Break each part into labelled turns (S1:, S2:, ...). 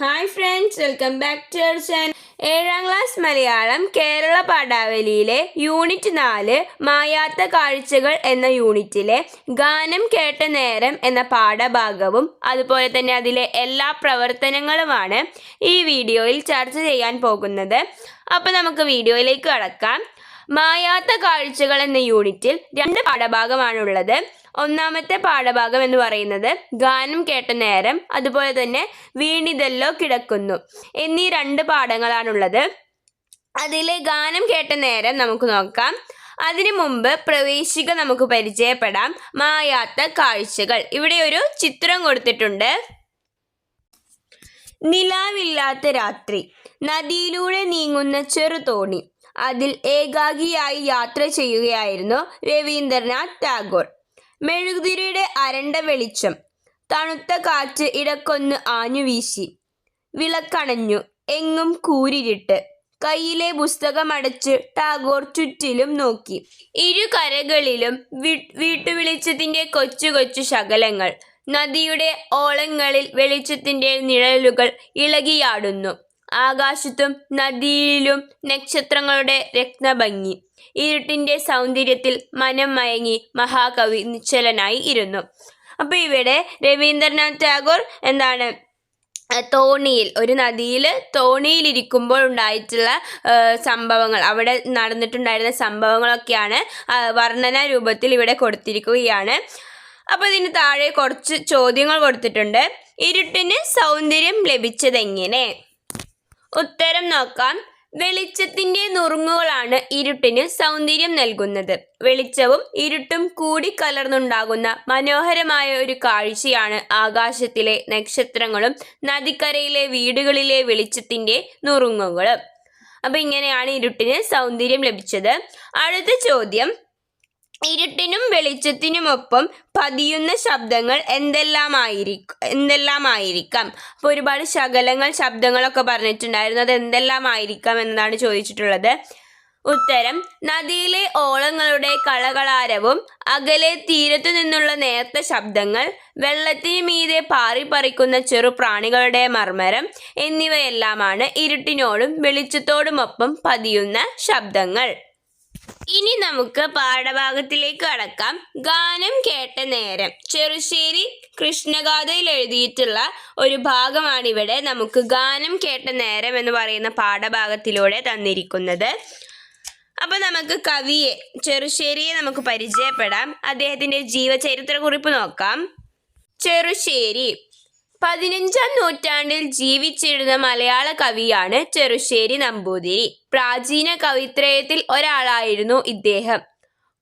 S1: Hi friends welcome back to our channel ഏഴാം class Malayalam Kerala പാഠാവലിയിലെ unit നാല് മായാത്ത കാഴ്ചകൾ എന്ന യൂണിറ്റിലെ ഗാനം കേട്ട നേരം എന്ന പാഠഭാഗവും അതുപോലെ തന്നെ അതിലെ എല്ലാ പ്രവർത്തനങ്ങളുമാണ് ഈ വീഡിയോയിൽ ചർച്ച ചെയ്യാൻ പോകുന്നത്. അപ്പോൾ നമുക്ക് വീഡിയോയിലേക്ക് കടക്കാം. മായാത്ത കാഴ്ചകൾ എന്ന യൂണിറ്റിൽ രണ്ട് പാഠഭാഗമാണുള്ളത്. ഒന്നാമത്തെ പാഠഭാഗം എന്ന് പറയുന്നത് ഗാനം കേട്ട നേരം അതുപോലെ തന്നെ വീണിതല്ലോ കിടക്കുന്നു എന്നീ രണ്ട് പാഠങ്ങളാണുള്ളത്. അതിലെ ഗാനം കേട്ട നേരം നമുക്ക് നോക്കാം. അതിനു മുമ്പ് പ്രവേശിക നമുക്ക് പരിചയപ്പെടാം. മായാത്ത കാഴ്ചകൾ. ഇവിടെ ഒരു ചിത്രം കൊടുത്തിട്ടുണ്ട്. നിലാവില്ലാത്ത രാത്രി. നദിയിലൂടെ നീങ്ങുന്ന ചെറുതോണി അതിൽ ഏകാഗിയായി യാത്ര ചെയ്യുകയായിരുന്നു രവീന്ദ്രനാഥ് ടാഗോർ. മെഴുകുതിരിയുടെ അരണ്ട വെളിച്ചം. തണുത്ത കാറ്റ് ഇടക്കൊന്ന് ആഞ്ഞു വീശി. വിളക്കണഞ്ഞു എങ്ങും കൂരിരിട്ട്. കയ്യിലെ പുസ്തകമടച്ച് ടാഗോർ ചുറ്റിലും നോക്കി. ഇരു കരകളിലും വി- വീട്ടുവെളിച്ചത്തിന്റെ കൊച്ചു കൊച്ചു ശകലങ്ങൾ. നദിയുടെ ഓളങ്ങളിൽ വെളിച്ചത്തിന്റെ നിഴലുകൾ ഇളകിയാടുന്നു. ആകാശത്തും നദിയിലും നക്ഷത്രങ്ങളുടെ രത്നഭംഗി. ഇരുട്ടിന്റെ സൗന്ദര്യത്തിൽ മനം മയങ്ങി മഹാകവി നിശ്ചലനായി ഇരുന്നു. അപ്പൊ ഇവിടെ രവീന്ദ്രനാഥ് ടാഗോർ എന്താണ്? തോണിയിൽ ഒരു നദിയിൽ തോണിയിലിരിക്കുമ്പോൾ ഉണ്ടായിട്ടുള്ള സംഭവങ്ങൾ അവിടെ നടന്നിട്ടുണ്ടായിരുന്ന സംഭവങ്ങളൊക്കെയാണ് വർണന രൂപത്തിൽ ഇവിടെ കൊടുത്തിരിക്കുകയാണ്. അപ്പോൾ ഇതിന് താഴെ കുറച്ച് ചോദ്യങ്ങൾ കൊടുത്തിട്ടുണ്ട്. ഇരുട്ടിന് സൗന്ദര്യം ലഭിച്ചതെങ്ങനെ? ഉത്തരം നോക്കാം. വെളിച്ചത്തിന്റെ നുറുങ്ങുകളാണ് ഇരുട്ടിന് സൗന്ദര്യം നൽകുന്നത്. വെളിച്ചവും ഇരുട്ടും കൂടി കലർന്നുണ്ടാകുന്ന മനോഹരമായ ഒരു കാഴ്ചയാണ് ആകാശത്തിലെ നക്ഷത്രങ്ങളും നദിക്കരയിലെ വീടുകളിലെ വെളിച്ചത്തിന്റെ നുറുങ്ങുകളും. അപ്പൊ ഇങ്ങനെയാണ് ഇരുട്ടിന് സൗന്ദര്യം ലഭിച്ചത്. അടുത്ത ചോദ്യം. ഇരുട്ടിനും വെളിച്ചത്തിനുമൊപ്പം പതിയുന്ന ശബ്ദങ്ങൾ എന്തെല്ലാമായിരിക്കും എന്തെല്ലാമായിരിക്കാം? അപ്പോൾ ഒരുപാട് ശകലങ്ങൾ ശബ്ദങ്ങളൊക്കെ പറഞ്ഞിട്ടുണ്ടായിരുന്നു. അത് എന്തെല്ലാമായിരിക്കാം എന്നതാണ് ചോദിച്ചിട്ടുള്ളത്. ഉത്തരം നദിയിലെ ഓളങ്ങളുടെ കളകളാരവും അകലെ തീരത്തു നിന്നുള്ള നേർത്ത ശബ്ദങ്ങൾ വെള്ളത്തിന് മീതെ പാറിപ്പറിക്കുന്ന ചെറു പ്രാണികളുടെ മർമ്മരം എന്നിവയെല്ലാമാണ് ഇരുട്ടിനോടും വെളിച്ചത്തോടുമൊപ്പം പതിയുന്ന ശബ്ദങ്ങൾ. ഇനി നമുക്ക് പാഠഭാഗത്തിലേക്ക് കടക്കാം. ഗാനം കേട്ട നേരം. ചെറുശ്ശേരി കൃഷ്ണഗാഥയിൽ എഴുതിയിട്ടുള്ള ഒരു ഭാഗമാണ് ഇവിടെ നമുക്ക് ഗാനം കേട്ട നേരം എന്ന് പറയുന്ന പാഠഭാഗത്തിലൂടെ തന്നിരിക്കുന്നത്. അപ്പൊ നമുക്ക് കവിയെ ചെറുശ്ശേരിയെ നമുക്ക് പരിചയപ്പെടാം. അദ്ദേഹത്തിന്റെ ജീവചരിത്ര കുറിപ്പ് നോക്കാം. ചെറുശ്ശേരി പതിനഞ്ചാം നൂറ്റാണ്ടിൽ ജീവിച്ചിരുന്ന മലയാള കവിയാണ് ചെറുശ്ശേരി നമ്പൂതിരി. പ്രാചീന കവിത്രയത്തിൽ ഒരാളായിരുന്നു ഇദ്ദേഹം.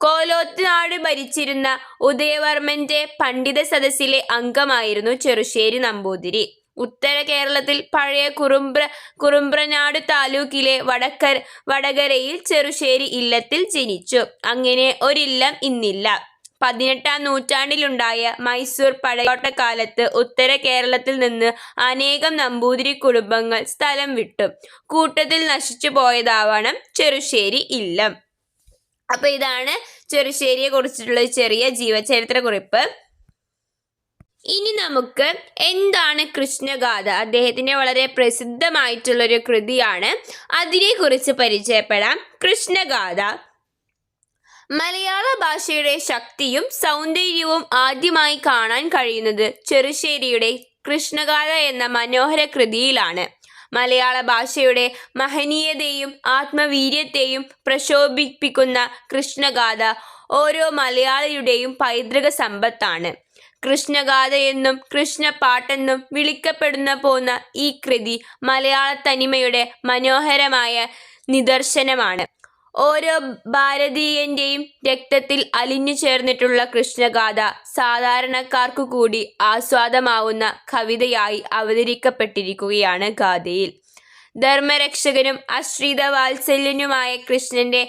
S1: കോലോത്തുനാട് ഭരിച്ചിരുന്ന ഉദയവർമ്മന്റെ പണ്ഡിത സദസ്സിലെ അംഗമായിരുന്നു ചെറുശ്ശേരി നമ്പൂതിരി. ഉത്തര കേരളത്തിൽ പഴയ കുറുമ്പ്ര കുറുമ്പ്രനാട് താലൂക്കിലെ വടക്കർ വടകരയിൽ ചെറുശ്ശേരി ഇല്ലത്തിൽ ജനിച്ചു. അങ്ങനെ ഒരില്ലം ഇന്നില്ല. പതിനെട്ടാം നൂറ്റാണ്ടിലുണ്ടായ മൈസൂർ പടയോട്ടക്കാലത്ത് ഉത്തര കേരളത്തിൽ നിന്ന് അനേകം നമ്പൂതിരി കുടുംബങ്ങൾ സ്ഥലം വിട്ടു. കൂട്ടത്തിൽ നശിച്ചു പോയതാവണം ചെറുശ്ശേരി ഇല്ലം. അപ്പൊ ഇതാണ് ചെറുശ്ശേരിയെ കുറിച്ചിട്ടുള്ള ചെറിയ ജീവചരിത്ര കുറിപ്പ്. ഇനി നമുക്ക് എന്താണ് കൃഷ്ണഗാഥ? അദ്ദേഹത്തിന്റെ വളരെ പ്രസിദ്ധമായിട്ടുള്ളൊരു കൃതിയാണ്. അതിനെക്കുറിച്ച് പരിചയപ്പെടാം. കൃഷ്ണഗാഥ. മലയാള ഭാഷയുടെ ശക്തിയും സൗന്ദര്യവും ആദ്യമായി കാണാൻ കഴിയുന്നത് ചെറുശ്ശേരിയുടെ കൃഷ്ണകാല എന്ന മനോഹര കൃതിയിലാണ്. മലയാള ഭാഷയുടെ മഹനീയതയും ആത്മവീര്യത്തെയും പ്രശോഭിപ്പിക്കുന്ന കൃഷ്ണഗാഥ ഓരോ മലയാളിയുടെയും പൈതൃക സമ്പത്താണ്. കൃഷ്ണഗാഥയെന്നും കൃഷ്ണപ്പാട്ടെന്നും വിളിക്കപ്പെടുന്ന പോന്ന ഈ കൃതി മലയാള തനിമയുടെ മനോഹരമായ നിദർശനമാണ്. ഓരോ ഭാരതീയന്റെയും രക്തത്തിൽ അലിഞ്ഞു ചേർന്നിട്ടുള്ള കൃഷ്ണഗാഥ സാധാരണക്കാർക്കു കൂടി ആസ്വാദമാവുന്ന കവിതയായി അവതരിക്കപ്പെട്ടിരിക്കുകയാണ് ഗാഥയിൽ. ധർമ്മരക്ഷകനും അശ്രിത വാത്സല്യനുമായ കൃഷ്ണന്റെ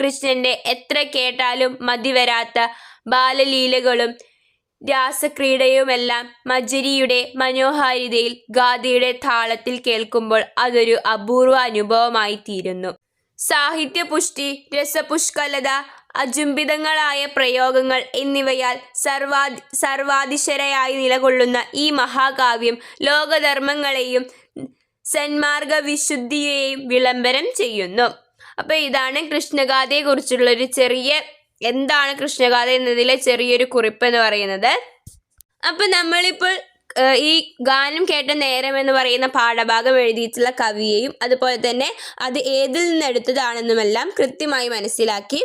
S1: കൃഷ്ണന്റെ എത്ര കേട്ടാലും മതിവരാത്ത ബാലലീലകളും രാസക്രീഡയുമെല്ലാം മജരിയുടെ മനോഹാരിതയിൽ ഗാഥയുടെ താളത്തിൽ കേൾക്കുമ്പോൾ അതൊരു അപൂർവ അനുഭവമായി തീരുന്നു സാഹിത്യപുഷ്ടി രസപുഷ്കലത അചുംബിതങ്ങളായ പ്രയോഗങ്ങൾ എന്നിവയാൽ സർവാ സർവാതിശരയായി നിലകൊള്ളുന്ന ഈ മഹാകാവ്യം ലോകധർമ്മങ്ങളെയും സന്മാർഗ വിശുദ്ധിയെയും വിളംബരം ചെയ്യുന്നു. അപ്പോൾ ഇതാണ് കൃഷ്ണഗാഥയെക്കുറിച്ചുള്ള ഒരു ചെറിയ എന്താണ് കൃഷ്ണഗാഥ എന്നതിലെ ചെറിയൊരു കുറിപ്പ് എന്ന് പറയുന്നത്. അപ്പോൾ നമ്മളിപ്പോൾ ഈ ഗാനം കേട്ട നേരം എന്ന് പറയുന്ന പാഠഭാഗം എഴുതിയിട്ടുള്ള കവിയെയും അതുപോലെ തന്നെ അത് ഏതിൽ നിന്ന് എടുത്തതാണെന്നുമെല്ലാം കൃത്യമായി മനസ്സിലാക്കി.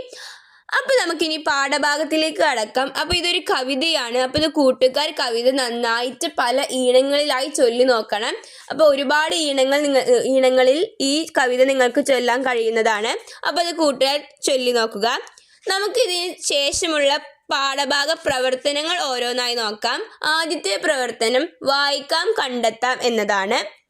S1: അപ്പോൾ നമുക്കിനി പാഠഭാഗത്തിലേക്ക് കടക്കാം. അപ്പോൾ ഇതൊരു കവിതയാണ്. അപ്പോൾ ഇത് കൂട്ടുകാർ കവിത നന്നായിട്ട് പല ഈണങ്ങളിലായി ചൊല്ലി നോക്കണം. അപ്പോൾ ഒരുപാട് ഈണങ്ങൾ നിങ്ങൾ ഈണങ്ങളിൽ ഈ കവിത നിങ്ങൾക്ക് ചൊല്ലാൻ കഴിയുന്നതാണ്. അപ്പോൾ അത് കൂട്ടുകാർ ചൊല്ലി നോക്കുക. നമുക്കിതിന് ശേഷമുള്ള പാഠഭാഗ പ്രവർത്തനങ്ങൾ ഓരോന്നായി നോക്കാം. ആദ്യത്തെ പ്രവർത്തനം വായിക്കാം കണ്ടെത്താം എന്നതാണ്.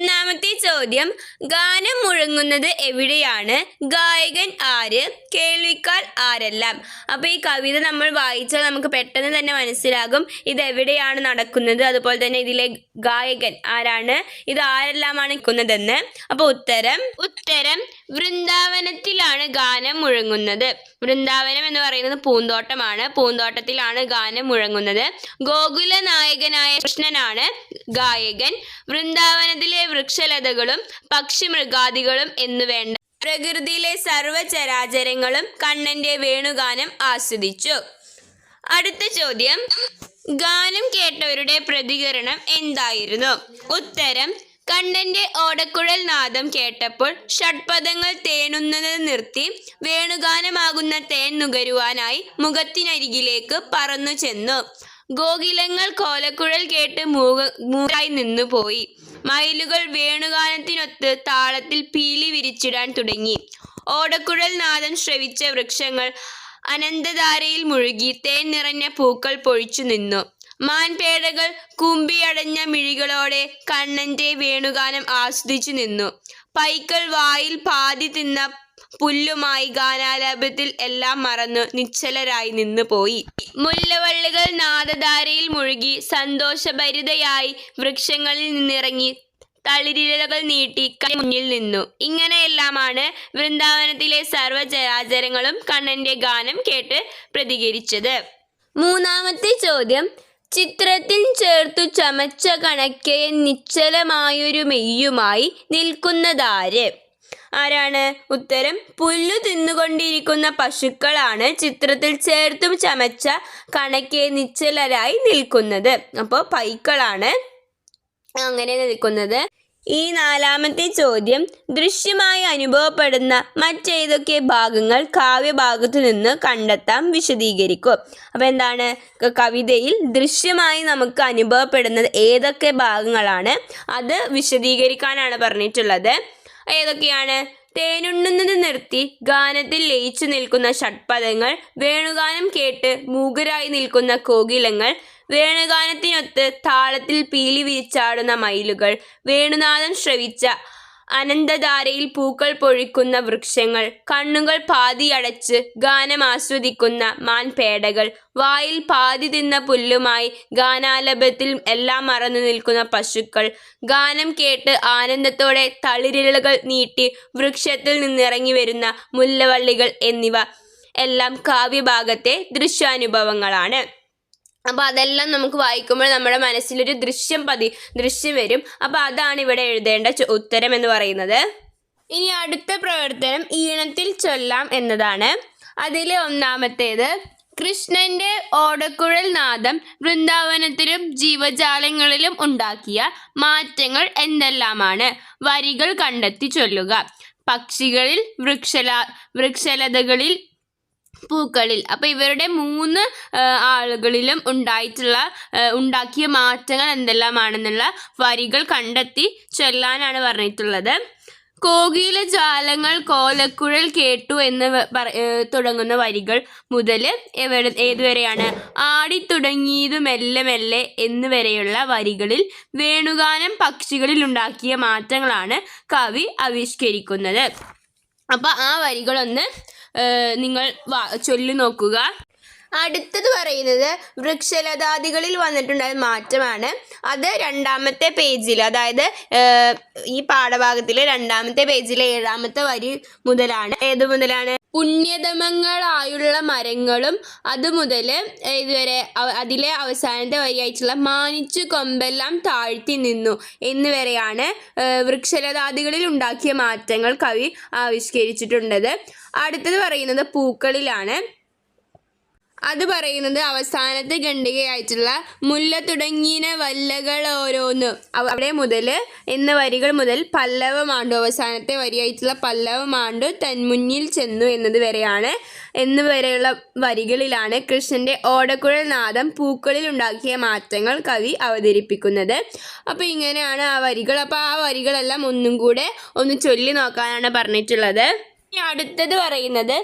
S1: ഒന്നാമത്തെ ചോദ്യം ഗാനം മുഴങ്ങുന്നത് എവിടെയാണ്? ഗായകൻ ആര്? കേൾവിക്കാർ ആരെല്ലാം? അപ്പോൾ ഈ കവിത നമ്മൾ വായിച്ചാൽ നമുക്ക് പെട്ടെന്ന് തന്നെ മനസ്സിലാകും ഇത് എവിടെയാണ് നടക്കുന്നത്. അതുപോലെ തന്നെ ഇതിലെ ഗായകൻ ആരാണ്? ഇത് ആരെല്ലാമാണ് നിൽക്കുന്നതെന്ന്. അപ്പോൾ ഉത്തരം ഉത്തരം വൃന്ദാവനത്തിലാണ് ഗാനം മുഴങ്ങുന്നത്. വൃന്ദാവനം എന്ന് പറയുന്നത് പൂന്തോട്ടമാണ്. പൂന്തോട്ടത്തിലാണ് ഗാനം മുഴങ്ങുന്നത്. ഗോകുല നായകനായ കൃഷ്ണനാണ് ഗായകൻ. വൃന്ദാവനത്തിലെ വൃക്ഷലതകളും പക്ഷിമൃഗാദികളും എന്നുവേണ്ട പ്രകൃതിയിലെ സർവചരാചരങ്ങളും കണ്ണന്റെ വേണുഗാനം ആസ്വദിച്ചു. അടുത്ത ചോദ്യം. ഗാനം കേട്ടവരുടെ പ്രതികരണം എന്തായിരുന്നു? ഉത്തരം കണ്ണന്റെ ഓടക്കുഴൽ നാദം കേട്ടപ്പോൾ ഷഡ്പദങ്ങൾ തേനുന്നത് നിർത്തി വേണുഗാനമാകുന്ന തേൻ നുകരുവാനായി മുഖത്തിനരികിലേക്ക് പറന്നു ചെന്നു. ഗോകിലങ്ങൾ കോലക്കുഴൽ കേട്ട് മൂക മൂരായി നിന്നുപോയി മയിലുകൾ വേണുഗാനത്തിനൊത്ത് താളത്തിൽ പീലി വിരിച്ചിടാൻ തുടങ്ങി. ഓടക്കുഴൽ നാദം ശ്രവിച്ച വൃക്ഷങ്ങൾ അനന്തധാരയിൽ മുഴുകി തേൻ നിറഞ്ഞ പൂക്കൾ പൊഴിച്ചു നിന്നു. മാൻപേടകൾ കുമ്പിയടഞ്ഞ മിഴികളോടെ കണ്ണന്റെ വേണുഗാനം ആസ്വദിച്ചു നിന്നു. പൈക്കൾ വായിൽ പാതി തിന്ന പുല്ലുമായി ഗാനാലാപത്തിൽ എല്ലാം മറന്നു നിശ്ചലരായി നിന്നു പോയി. മുല്ലവള്ളികൾ നാദധാരയിൽ മുഴുകി സന്തോഷഭരിതയായി വൃക്ഷങ്ങളിൽ നിന്നിറങ്ങി തളിരിലകൾ നീട്ടി മുന്നിൽ നിന്നു. ഇങ്ങനെയെല്ലാമാണ് വൃന്ദാവനത്തിലെ സർവചരാചരങ്ങളും കണ്ണന്റെ ഗാനം കേട്ട് പ്രതികരിച്ചത്. മൂന്നാമത്തെ ചോദ്യം ചിത്രത്തിൽ ചേർത്തു ചമച്ച കണക്കെ നിശ്ചലമായൊരു മെയ്യുമായി നിൽക്കുന്നതാര്? ആരാണ്? ഉത്തരം പുല്ലു തിന്നുകൊണ്ടിരിക്കുന്ന പശുക്കളാണ് ചിത്രത്തിൽ ചേർത്തും ചമച്ച കണക്കെ നിശ്ചലരായി നിൽക്കുന്നത്. അപ്പോൾ പൈക്കളാണ് അങ്ങനെ നിൽക്കുന്നത്. ഈ നാലാമത്തെ ചോദ്യം ദൃശ്യമായി അനുഭവപ്പെടുന്ന മറ്റേതൊക്കെ ഭാഗങ്ങൾ കാവ്യഭാഗത്തു നിന്ന് കണ്ടെത്താം വിശദീകരിക്കും. അപ്പോൾ എന്താണ്? കവിതയിൽ ദൃശ്യമായി നമുക്ക് അനുഭവപ്പെടുന്നത് ഏതൊക്കെ ഭാഗങ്ങളാണ്? അത് വിശദീകരിക്കാനാണ് പറഞ്ഞിട്ടുള്ളത്. ഏതൊക്കെയാണ്? തേനുണ്ണുന്നത് നിർത്തി ഗാനത്തിൽ ലയിച്ചു നിൽക്കുന്ന ഷഡ്പദങ്ങൾ വേണുഗാനം കേട്ട് മൂകരായി നിൽക്കുന്ന കോകിലങ്ങൾ വേണുഗാനത്തിനൊത്ത് താളത്തിൽ പീലി വിരിച്ചാടുന്ന മയിലുകൾ. വേണുനാഥൻ ശ്രവിച്ച അനന്തധാരയിൽ പൂക്കൾ പൊഴിക്കുന്ന വൃക്ഷങ്ങൾ. കണ്ണുകൾ പാതി അടച്ച് ഗാനം ആസ്വദിക്കുന്ന മാൻപേടകൾ. വായിൽ പാതി തിന്ന പുല്ലുമായി ഗാനാലപത്തിൽ എല്ലാം മറന്നു നിൽക്കുന്ന പശുക്കൾ. ഗാനം കേട്ട് ആനന്ദത്തോടെ തളിരിലകൾ നീട്ടി വൃക്ഷത്തിൽ നിന്നിറങ്ങി വരുന്ന മുല്ലവള്ളികൾ എന്നിവ എല്ലാം കാവ്യഭാഗത്തെ ദൃശ്യാനുഭവങ്ങളാണ്. അപ്പോൾ അതെല്ലാം നമുക്ക് വായിക്കുമ്പോൾ നമ്മുടെ മനസ്സിലൊരു ദൃശ്യം പതി ദൃശ്യം വരും. അപ്പോൾ അതാണ് ഇവിടെ എഴുതേണ്ട ഉത്തരം എന്ന് പറയുന്നത്. ഇനി അടുത്ത പ്രവർത്തനം ഈണത്തിൽ ചൊല്ലാം എന്നതാണ്. അതിലെ ഒന്നാമത്തേത് കൃഷ്ണന്റെ ഓടക്കുഴൽ നാദം വൃന്ദാവനത്തിലും ജീവജാലങ്ങളിലും ഉണ്ടാക്കിയ മാറ്റങ്ങൾ എന്തെല്ലാമാണ്? വരികൾ കണ്ടെത്തി ചൊല്ലുക. പക്ഷികളിൽ വൃക്ഷല വൃക്ഷലതകളിൽ പൂക്കളിൽ. അപ്പോൾ ഇവരുടെ മൂന്ന് ആളുകളിലും ഉണ്ടായിട്ടുള്ള ഉണ്ടാക്കിയ മാറ്റങ്ങൾ എന്തെല്ലാമാണെന്നുള്ള വരികൾ കണ്ടെത്തി ചൊല്ലാനാണ് പറഞ്ഞിട്ടുള്ളത്. കോകിയിലെ ജാലങ്ങൾ കോലക്കുഴൽ കേട്ടു എന്ന് തുടങ്ങുന്ന വരികൾ മുതൽ എവിടെ ഏതുവരെയാണ്? ആടിത്തുടങ്ങിയതു മെല്ലെ മെല്ലെ എന്ന് വരെയുള്ള വരികളിൽ വേണുഗാനം പക്ഷികളിൽ ഉണ്ടാക്കിയ മാറ്റങ്ങളാണ് കവി ആവിഷ്കരിക്കുന്നത്. അപ്പോൾ ആ വരികളൊന്ന് നിങ്ങൾ ചൊല്ലി നോക്കുക. അടുത്തത് പറയുന്നത് വൃക്ഷലതാദികളിൽ വന്നിട്ടുണ്ടായ മാറ്റമാണ്. അത് രണ്ടാമത്തെ പേജിൽ അതായത് ഈ പാഠഭാഗത്തിലെ രണ്ടാമത്തെ പേജിലെ ഏഴാമത്തെ വരി മുതലാണ്. ഏത് മുതലാണ്? പുണ്യതമങ്ങളായുള്ള മരങ്ങളും അതുമുതൽ ഇതുവരെ അതിലെ അവസാനത്തെ വരിയായിട്ടുള്ള മാനിച്ചു കൊമ്പെല്ലാം താഴ്ത്തി നിന്നു എന്നിവരെയാണ് വൃക്ഷലതാദികളിൽ ഉണ്ടാക്കിയ മാറ്റങ്ങൾ കവി ആവിഷ്കരിച്ചിട്ടുണ്ടത്. അടുത്തത് പറയുന്നത് പൂക്കളിലാണ്. അത് പറയുന്നത് അവസാനത്തെ ഖണ്ഡികയായിട്ടുള്ള മുല്ല തുടങ്ങിയ വല്ലകൾ ഓരോന്ന്. അവിടെ മുതൽ എന്ന വരികൾ മുതൽ പല്ലവമാണ്ടു അവസാനത്തെ വരിയായിട്ടുള്ള പല്ലവമാണ്ടു തന്മുന്നിൽ ചെന്നു എന്നത് വരെയാണ്. എന്ന് വരെയുള്ള വരികളിലാണ് കൃഷ്ണന്റെ ഓടക്കുഴൽ നാദം പൂക്കളിൽ ഉണ്ടാക്കിയ മാറ്റങ്ങൾ കവി അവതരിപ്പിക്കുന്നത്. അപ്പോൾ ഇങ്ങനെയാണ് ആ വരികൾ. അപ്പോൾ ആ വരികളെല്ലാം ഒന്നും കൂടെ ഒന്ന് ചൊല്ലി നോക്കാനാണ് പറഞ്ഞിട്ടുള്ളത്. ഇനി അടുത്തത് പറയുന്നത്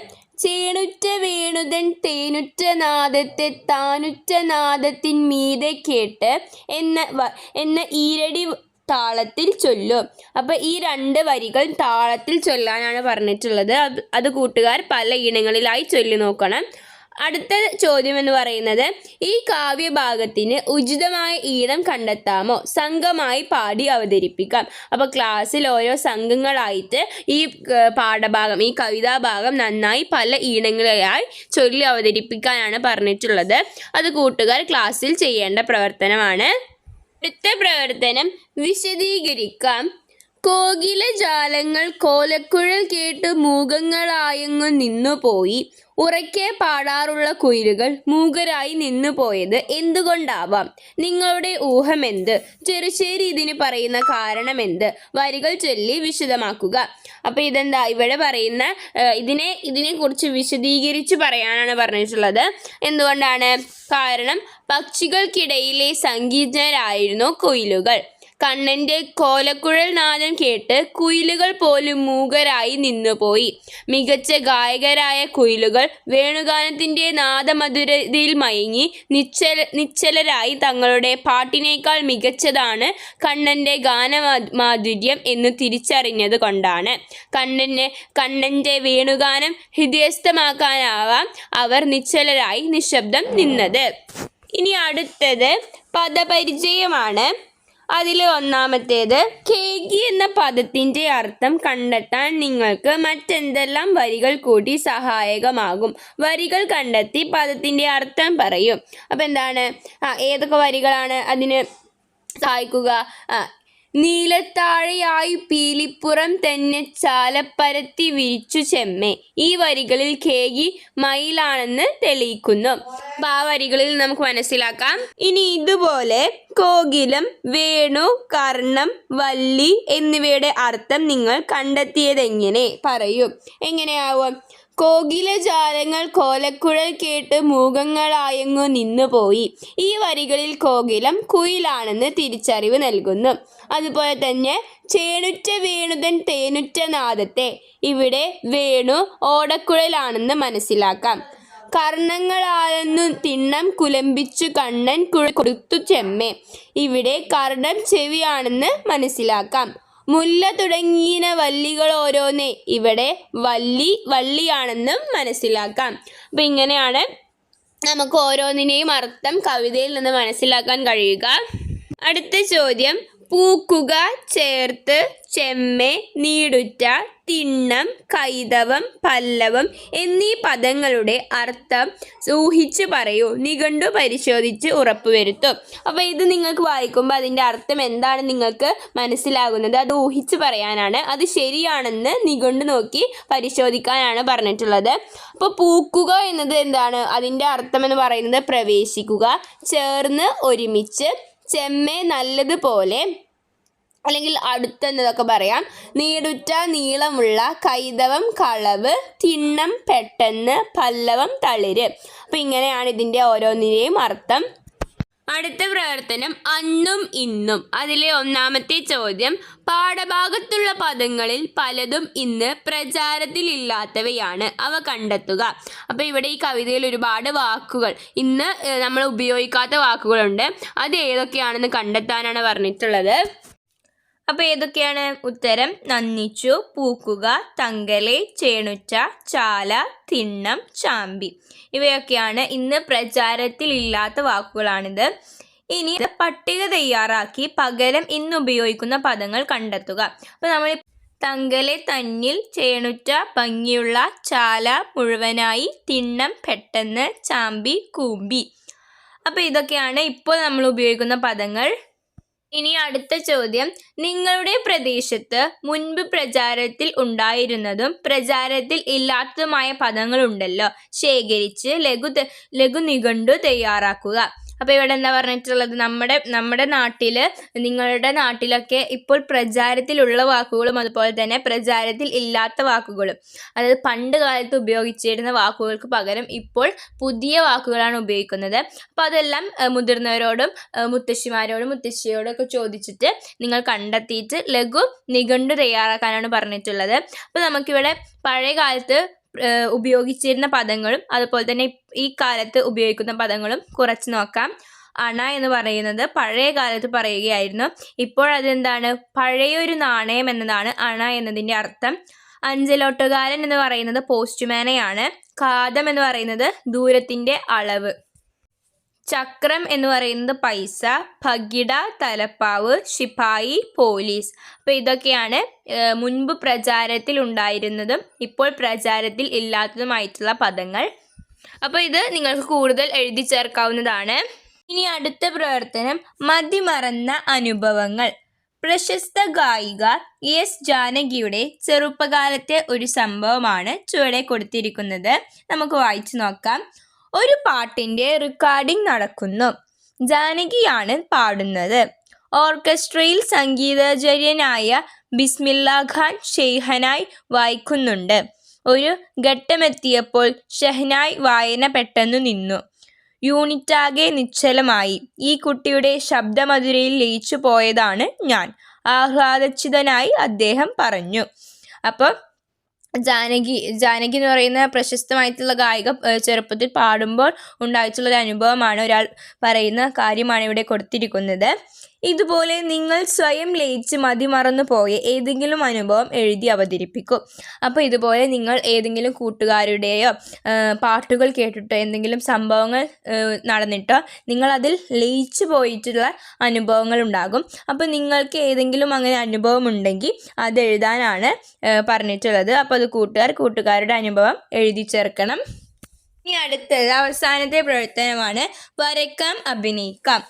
S1: ചേണുറ്റ വേണുതൻ തേനുറ്റ നാദത്തെ താനുറ്റ നാദത്തിൻ മീതെ കേട്ട് എന്ന എന്ന ഈരടി താളത്തിൽ ചൊല്ലും. അപ്പോൾ ഈ രണ്ട് വരികൾ താളത്തിൽ ചൊല്ലാനാണ് പറഞ്ഞിട്ടുള്ളത്. അത് കൂട്ടുകാർ പല ഇനങ്ങളിലായി ചൊല്ലി നോക്കണം. അടുത്ത ചോദ്യം എന്ന് പറയുന്നത് ഈ കാവ്യഭാഗത്തിന് ഉചിതമായ ഈണം കണ്ടെത്താമോ? സംഘമായി പാടി അവതരിപ്പിക്കാം. അപ്പോൾ ക്ലാസ്സിൽ ഓരോ സംഘങ്ങളായിട്ട് ഈ പാഠഭാഗം ഈ കവിതാഭാഗം നന്നായി പല ഈണങ്ങളായി ചൊല്ലി അവതരിപ്പിക്കാനാണ് പറഞ്ഞിട്ടുള്ളത്. അത് കൂട്ടുകാർ ക്ലാസ്സിൽ ചെയ്യേണ്ട പ്രവർത്തനമാണ്. അടുത്ത പ്രവർത്തനം വിശദീകരിക്കാം. കോകില ജാലങ്ങൾ കോലക്കുഴൽ കേട്ട് മൂകങ്ങളായങ്ങു നിന്നുപോയി. ഉറക്കെ പാടാറുള്ള കുയിലുകൾ മൂകരായി നിന്നു നിന്നുപോയത് എന്തുകൊണ്ടാവാം? നിങ്ങളുടെ ഊഹം ഊഹമെന്ത്? ചെറുശ്ശേരി ഇതിന് പറയുന്ന കാരണം എന്ത് വരികൾ ചൊല്ലി വിശദമാക്കുക. അപ്പോൾ ഇതെന്താ? ഇവിടെ പറയുന്ന ഇതിനെ ഇതിനെക്കുറിച്ച് വിശദീകരിച്ച് പറയാനാണ് പറഞ്ഞിട്ടുള്ളത്. എന്തുകൊണ്ടാണ്? കാരണം പക്ഷികൾക്കിടയിലെ സംഗീതരായിരുന്നു കുയിലുകൾ. കണ്ണന്റെ കോലക്കുഴൽ നാദം കേട്ട് കുയിലുകൾ പോലും മൂകരായി നിന്നുപോയി. മികച്ച ഗായകരായ കുയിലുകൾ വേണുഗാനത്തിന്റെ നാദമധുരതയിൽ മയങ്ങി നിശ്ചല നിശ്ചലരായി തങ്ങളുടെ പാട്ടിനേക്കാൾ മികച്ചതാണ് കണ്ണന്റെ ഗാനമാധുര്യം എന്ന് തിരിച്ചറിഞ്ഞത് കൊണ്ടാണ്. കണ്ണന് കണ്ണന്റെ വേണുഗാനം ഹൃദയസ്ഥമാക്കാനാവാം അവർ നിശ്ചലരായി നിശബ്ദം നിന്നത്. ഇനി അടുത്തത് പദപരിചയമാണ്. അതിൽ ഒന്നാമത്തേത് കേകി എന്ന പദത്തിന്റെ അർത്ഥം കണ്ടെത്താൻ നിങ്ങൾക്ക് മറ്റെന്തെല്ലാം വരികൾ കൂടി സഹായകമാകും? വരികൾ കണ്ടെത്തി പദത്തിന്റെ അർത്ഥം പറയും. അപ്പം എന്താണ്? ഏതൊക്കെ വരികളാണ് അതിന് സഹായിക്കുക? നീലത്താഴയായി പീലിപ്പുറം തന്നെ ചാലപ്പരത്തി വിരിച്ചു ചെമ്മേ. ഈ വരികളിൽ കേകി മയിലാണെന്ന് തെളിയിക്കുന്നു. അപ്പൊ ആ വരികളിൽ നമുക്ക് മനസ്സിലാക്കാം. ഇനി ഇതുപോലെ കോകിലം വേണു കർണം വല്ലി എന്നിവയുടെ അർത്ഥം നിങ്ങൾ കണ്ടെത്തിയതെങ്ങനെ പറയൂ. എങ്ങനെയാവും? കോകിലജാലങ്ങൾ കോലക്കുഴൽ കേട്ട് മൂകങ്ങളായങ്ങു നിന്നുപോയി ഈ വരികളിൽ കോകിലം കുയിലാണെന്ന് തിരിച്ചറിവ് നൽകുന്നു. അതുപോലെ തന്നെ ചേണുറ്റ വേണുതൻ തേനുറ്റ നാദത്തെ. ഇവിടെ വേണു ഓടക്കുഴലാണെന്ന് മനസ്സിലാക്കാം. കർണങ്ങളാലെന്നു തിണ്ണം കുലമ്പിച്ചു കണ്ണൻ കൊടുത്തു ചെമ്മേ. ഇവിടെ കർണം ചെവിയാണെന്ന് മനസ്സിലാക്കാം. മുല്ല തുടങ്ങിയ വല്ലികൾ ഓരോന്നേ. ഇവിടെ വല്ലി വള്ളിയാണെന്നും മനസ്സിലാക്കാം. അപ്പം ഇങ്ങനെയാണ് നമുക്ക് ഓരോന്നിനെയും അർത്ഥം കവിതയിൽ നിന്ന് മനസ്സിലാക്കാൻ കഴിയുക. അടുത്ത ചോദ്യം. പൂക്കുക ചേർത്ത് ചെമ്മെ നീടുറ്റ തിണ്ണം കൈതവം പല്ലവം എന്നീ പദങ്ങളുടെ അർത്ഥം ഊഹിച്ച് പറയൂ നിഘണ്ടു പരിശോധിച്ച് ഉറപ്പുവരുത്തും. അപ്പോൾ ഇത് നിങ്ങൾക്ക് വായിക്കുമ്പോൾ അതിന്റെ അർത്ഥം എന്താണ് നിങ്ങൾക്ക് മനസ്സിലാകുന്നത്? അത് ഊഹിച്ച് പറയാനാണ്. അത് ശരിയാണെന്ന് നിഘണ്ടു നോക്കി പരിശോധിക്കാനാണ് പറഞ്ഞിട്ടുള്ളത്. അപ്പോൾ പൂക്കുക എന്നത് എന്താണ്? അതിന്റെ അർത്ഥം എന്ന് പറയുന്നത് പ്രവേശിക്കുക ചേർന്ന് ഒരുമിച്ച് ചെമ്മെ നല്ലതുപോലെ അല്ലെങ്കിൽ അടുത്തെന്നതൊക്കെ പറയാം. നീടുറ്റ നീളമുള്ള കൈതവം കളവ് തിണ്ണം പെട്ടെന്ന് പല്ലവം തളിര്. അപ്പം ഇങ്ങനെയാണ് ഇതിന്റെ ഓരോന്നിനെയും അർത്ഥം. അടുത്ത പ്രവർത്തനം അന്നും ഇന്നും. അതിലെ ഒന്നാമത്തെ ചോദ്യം പാഠഭാഗത്തുള്ള പദങ്ങളിൽ പലതും ഇന്ന് പ്രചാരത്തിലില്ലാത്തവയാണ്. അവ കണ്ടെത്തുക. അപ്പോൾ ഇവിടെ ഈ കവിതയിൽ ഒരുപാട് വാക്കുകൾ ഇന്ന് നമ്മൾ ഉപയോഗിക്കാത്ത വാക്കുകളുണ്ട്. അത് ഏതൊക്കെയാണെന്ന് കണ്ടെത്താനാണ് പറഞ്ഞിട്ടുള്ളത്. അപ്പോൾ ഏതൊക്കെയാണ് ഉത്തരം? നന്നിച്ചു പൂക്കുക തങ്കലെ ചേണുച്ച ചാല തിണ്ണം ചാമ്പി. ഇവയൊക്കെയാണ് ഇന്ന് പ്രചാരത്തിൽ ഇല്ലാത്ത വാക്കുകളാണിത്. ഇനി പട്ടിക തയ്യാറാക്കി പകരം ഇന്ന് ഉപയോഗിക്കുന്ന പദങ്ങൾ കണ്ടെത്തുക. അപ്പോൾ നമ്മൾ തങ്കലെ തന്നിൽ ചേണുറ്റ ഭംഗിയുള്ള ചാല മുഴുവനായി തിണ്ണം പെട്ടെന്ന് ചാമ്പി കൂമ്പി. അപ്പോൾ ഇതൊക്കെയാണ് ഇപ്പോൾ നമ്മൾ ഉപയോഗിക്കുന്ന പദങ്ങൾ. ഇനി അടുത്ത ചോദ്യം. നിങ്ങളുടെ പ്രദേശത്ത് മുൻപ് പ്രചാരത്തിൽ ഉണ്ടായിരുന്നതും പ്രചാരത്തിൽ ഇല്ലാത്തതുമായ പദങ്ങളുണ്ടല്ലോ. ശേഖരിച്ച് ലഘു ലഘു നിഘണ്ടു തയ്യാറാക്കുക. അപ്പോൾ ഇവിടെ എന്താ പറഞ്ഞിട്ടുള്ളത്? നമ്മുടെ നമ്മുടെ നാട്ടിൽ നിങ്ങളുടെ നാട്ടിലൊക്കെ ഇപ്പോൾ പ്രചാരത്തിലുള്ള വാക്കുകളും അതുപോലെ തന്നെ പ്രചാരത്തിൽ ഇല്ലാത്ത വാക്കുകളും അതായത് പണ്ട് കാലത്ത് ഉപയോഗിച്ചിരുന്ന വാക്കുകൾക്ക് പകരം ഇപ്പോൾ പുതിയ വാക്കുകളാണ് ഉപയോഗിക്കുന്നത്. അപ്പോൾ അതെല്ലാം മുതിർന്നവരോടും മുത്തശ്ശിമാരോടും മുത്തശ്ശിയോടും ഒക്കെ ചോദിച്ചിട്ട് നിങ്ങൾ കണ്ടെത്തിയിട്ട് ലഘു നിഘണ്ടു തയ്യാറാക്കാനാണ് പറഞ്ഞിട്ടുള്ളത്. അപ്പോൾ നമുക്കിവിടെ പഴയ കാലത്ത് ഉപയോഗിച്ചിരുന്ന പദങ്ങളും അതുപോലെ തന്നെ ഈ കാലത്ത് ഉപയോഗിക്കുന്ന പദങ്ങളും കുറച്ച് നോക്കാം. അണ എന്ന് പറയുന്നത് പഴയ കാലത്ത് പറയുകയായിരുന്നു. ഇപ്പോഴതെന്താണ് പഴയൊരു നാണയം എന്നതാണ് അണ എന്നതിന്റെ അർത്ഥം. അഞ്ചലോട്ടുകാരൻ എന്ന് പറയുന്നത് പോസ്റ്റ്മാനെയാണ്. കാതം എന്ന് പറയുന്നത് ദൂരത്തിന്റെ അളവ്. ചക്രം എന്ന് പറയുന്നത് പൈസ ഭഗിട തലപ്പാവ് ശിപായി പോലീസ്. അപ്പോൾ ഇതൊക്കെയാണ് മുൻപ് പ്രചാരത്തിൽ ഉണ്ടായിരുന്നതും ഇപ്പോൾ പ്രചാരത്തിൽ ഇല്ലാത്തതുമായിട്ടുള്ള പദങ്ങൾ. അപ്പോൾ ഇത് നിങ്ങൾക്ക് കൂടുതൽ എഴുതി ചേർക്കാവുന്നതാണ്. ഇനി അടുത്ത പ്രവർത്തനം മതിമറന്ന അനുഭവങ്ങൾ. പ്രശസ്ത ഗായിക എസ് ജാനകിയുടെ ചെറുപ്പകാലത്തെ ഒരു സംഭവമാണ് ചുവടെ കൊടുത്തിരിക്കുന്നത്. നമുക്ക് വായിച്ചു നോക്കാം. ഒരു പാട്ടിന്റെ റെക്കോർഡിംഗ് നടക്കുന്നു. ജാനകിയാണ് പാടുന്നത്. ഓർക്കസ്ട്രയിൽ സംഗീതാചാര്യനായ ബിസ്മില്ല ഖാൻ ഷെയ്ഹനായി വായിക്കുന്നുണ്ട്. ഒരു ഘട്ടമെത്തിയപ്പോൾ ഷെഹനായ് വായന പെട്ടെന്ന് നിന്നു. യൂണിറ്റാകെ നിശ്ചലമായി. ഈ കുട്ടിയുടെ ശബ്ദമധുരയിൽ ലയിച്ചു പോയതാണ് ഞാൻ. ആഹ്ലാദചിതനായി അദ്ദേഹം പറഞ്ഞു. അപ്പോൾ ജാനകി ജാനകി എന്ന് പറയുന്ന പ്രശസ്തമായിട്ടുള്ള ഗായിക ചെറുപ്പത്തിൽ പാടുമ്പോൾ ഉണ്ടായിട്ടുള്ള ഒരു അനുഭവമാണ് ഒരാൾ പറയുന്ന കാര്യമാണ് ഇവിടെ കൊടുത്തിരിക്കുന്നത്. ഇതുപോലെ നിങ്ങൾ സ്വയം ലയിച്ച് മതിമറന്നു പോയ ഏതെങ്കിലും അനുഭവം എഴുതി അവതരിപ്പിക്കും. അപ്പോൾ ഇതുപോലെ നിങ്ങൾ ഏതെങ്കിലും കൂട്ടുകാരുടെയോ പാട്ടുകൾ കേട്ടിട്ടോ എന്തെങ്കിലും സംഭവങ്ങൾ നടന്നിട്ടോ നടന്നിട്ടോ നിങ്ങളതിൽ ലയിച്ചു പോയിട്ടുള്ള അനുഭവങ്ങൾ ഉണ്ടാകും. അപ്പോൾ നിങ്ങൾക്ക് ഏതെങ്കിലും അങ്ങനെ അനുഭവം ഉണ്ടെങ്കിൽ അത് എഴുതാനാണ് പറഞ്ഞിട്ടുള്ളത്. അപ്പോൾ അത് കൂട്ടുകാർ കൂട്ടുകാരുടെ അനുഭവം എഴുതി ചേർക്കണം. ഇനി അടുത്തത് അവസാനത്തെ പ്രവർത്തനമാണ് വരക്കാം അഭിനയിക്കാം.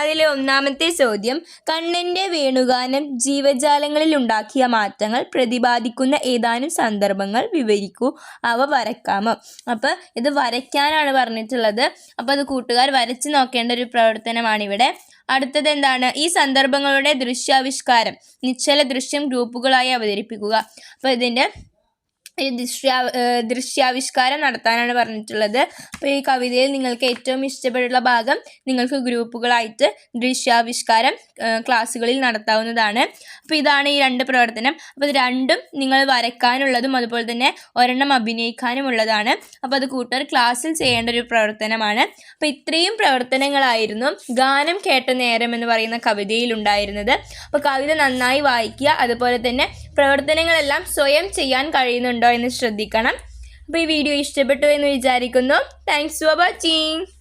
S1: അതിലെ ഒന്നാമത്തെ ചോദ്യം കണ്ണന്റെ വേണുഗാനം ജീവജാലങ്ങളിൽ ഉണ്ടാക്കിയ മാറ്റങ്ങൾ പ്രതിപാദിക്കുന്ന ഏതാനും സന്ദർഭങ്ങൾ വിവരിക്കൂ. അവ വരക്കാമോ അപ്പോൾ ഇത് വരയ്ക്കാനാണ് പറഞ്ഞിട്ടുള്ളത്. അപ്പോൾ അത് കൂട്ടുകാർ വരച്ച് നോക്കേണ്ട ഒരു പ്രവർത്തനമാണിവിടെ അടുത്തത് എന്താണ്? ഈ സന്ദർഭങ്ങളുടെ ദൃശ്യാവിഷ്കാരം നിശ്ചല ദൃശ്യം ഗ്രൂപ്പുകളായി അവതരിപ്പിക്കുക. അപ്പോൾ ഇതിന്റെ ഈ ദൃശ്യ ദൃശ്യാവിഷ്കാരം നടത്താനാണ് പറഞ്ഞിട്ടുള്ളത്. അപ്പോൾ ഈ കവിതയിൽ നിങ്ങൾക്ക് ഏറ്റവും ഇഷ്ടപ്പെട്ടുള്ള ഭാഗം നിങ്ങൾക്ക് ഗ്രൂപ്പുകളായിട്ട് ദൃശ്യാവിഷ്കാരം ക്ലാസ്സുകളിൽ നടത്താവുന്നതാണ്. അപ്പോൾ ഇതാണ് ഈ രണ്ട് പ്രവർത്തനം. അപ്പോൾ രണ്ടും നിങ്ങൾ വരയ്ക്കാനുള്ളതും അതുപോലെ തന്നെ ഒരെണ്ണം അഭിനയിക്കാനുമുള്ളതാണ്. അപ്പോൾ അത് കൂട്ടുകാർ ക്ലാസ്സിൽ ചെയ്യേണ്ട ഒരു പ്രവർത്തനമാണ്. അപ്പോൾ ഇത്രയും പ്രവർത്തനങ്ങളായിരുന്നു ഗാനം കേട്ട നേരം എന്ന് പറയുന്ന കവിതയിൽ ഉണ്ടായിരുന്നത്. അപ്പോൾ കവിത നന്നായി വായിക്കുക അതുപോലെ തന്നെ പ്രവർത്തനങ്ങളെല്ലാം സ്വയം ചെയ്യാൻ കഴിയുന്നുണ്ടോ എന്ന് ശ്രദ്ധിക്കണം. അപ്പോൾ ഈ വീഡിയോ ഇഷ്ടപ്പെട്ടു എന്ന് വിചാരിക്കുന്നു. Thanks for watching